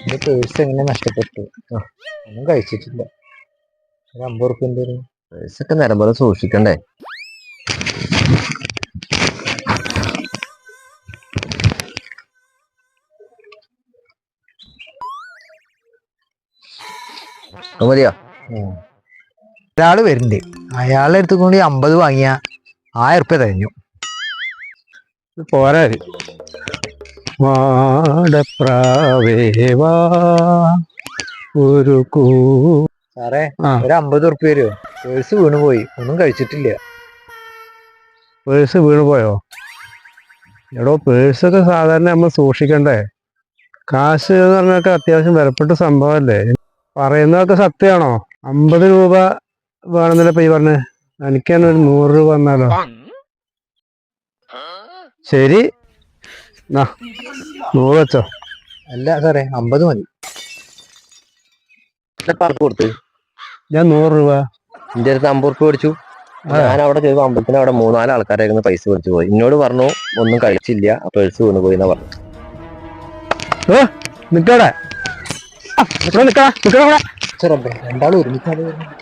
എന്റെ പേഴ്സ് എങ്ങനെ നഷ്ടപ്പെട്ടു? ഒന്നും കഴിച്ചിട്ടില്ല. ഒരു അമ്പത് ഉറുപ്പ്യ എന്തേലും പേഴ്സൊക്കെ നേരം പോലെ സൂക്ഷിക്കണ്ടേ? മതിയോ? ഒരാൾ വരുന്നുണ്ട്. അയാളുടെ അടുത്ത് കൊണ്ട് അമ്പത് വാങ്ങിയ ആയിരം ഉറുപ്പ്യ തരഞ്ഞു പോരാ ഒരു കൂ സാറേ ഒരു അമ്പത് ഉറുപ്പ്യ വരുമോ പേഴ്സ് വീണു പോയി. ഒന്നും കഴിച്ചിട്ടില്ല. പേഴ്സ് വീണ് പോയോ? എടോ പേഴ്സൊക്കെ സാധാരണ നമ്മൾ സൂക്ഷിക്കണ്ടേ? കാശ് എന്ന് പറഞ്ഞൊക്കെ അത്യാവശ്യം വിലപ്പെട്ട സംഭവമല്ലേ? പറയുന്നതൊക്കെ സത്യമാണോ? അമ്പത് രൂപ വേണമെന്നല്ലേ ഇപ്പൊ ഈ പറഞ്ഞേ. എനിക്ക് തന്നെ ഒരു നൂറ് രൂപ വന്നാലോ ശരി. നൂറ് വെച്ചോ അല്ല സാറേ അമ്പത് മതി. കൊടുത്ത്? ഞാൻ നൂറ് രൂപ. എന്റെ അടുത്ത് അമ്പത് റുപ്യ മേടിച്ചു. ഞാൻ അവിടെ ചെയ്തു അമ്പലത്തിന് അവിടെ മൂന്നാൽ ആൾക്കാരായിരുന്നു പൈസ മേടിച്ചു പോയി. എന്നോട് പറഞ്ഞു ഒന്നും കഴിച്ചില്ല പേഴ്സ് വീണ് പോയി എന്നാ പറഞ്ഞു. നിക്കടെ നിക്കടാ നിക്കടാ രണ്ടാളും ഒരുമിച്ചാണ് വരുന്നത്.